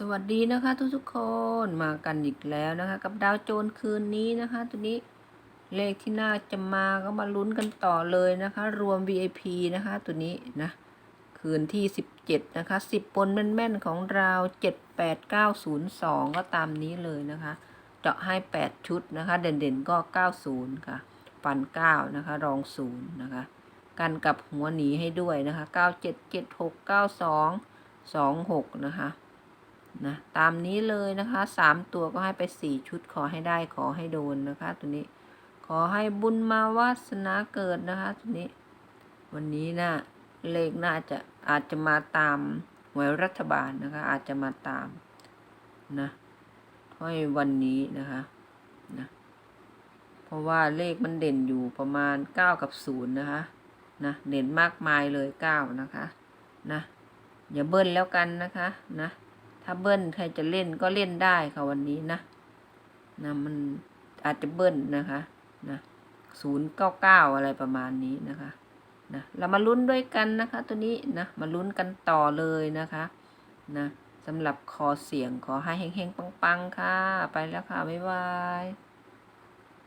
สวัสดีนะคะทุกทุกๆคนมากันอีกแล้วนะคะ กับดาวโจนคืนนี้นะคะ ตัวนี้เลขที่น่าจะมาก็มาลุ้นกันต่อเลยนะคะ รวม VIP นะคะ ตัวนี้นะ คืนที่ 17 นะคะ 10ปนแม่นๆของเรา78902 ก็ตามนี้เลยนะคะเจาะให้ 8 ชุดนะคะ เด่นๆก็ 90 ค่ะฟัน 9 นะคะ รอง 0 นะคะ กันกับหัวหนีให้ด้วยนะคะ 977692 26 นะคะ นะตามนี้เลยนะคะสามตัวก็ให้ไปสี่ชุดขอให้ได้ขอให้โดนนะคะ ตัวนี้ ขอให้บุญมาวาสนาเกิดนะคะตัวนี้ วันนี้นะเลขน่าจะอาจจะมาตามหวยรัฐบาลนะคะ อาจจะมาตามนะให้วันนี้นะคะนะเพราะว่าเลขมันเด่นอยู่ประมาณเก้ากับศูนย์นะคะนะเด่นมากมายเลยเก้านะคะนะอย่าเบิ้ลแล้วกันนะคะนะ ถ้าเบิ้ลใครจะเล่นก็เล่นได้ค่ะวันนี้นะนะมันอาจจะเบิ้ลนะคะนะศูนย์เก้าเก้าอะไรประมาณนี้นะคะนะเรามาลุ้นด้วยกันนะคะตัวนี้นะมาลุ้นกันต่อเลยนะคะนะสำหรับคอเสียงขอให้เฮงๆปังๆค่ะ ไปแล้วค่ะ บ๊ายบาย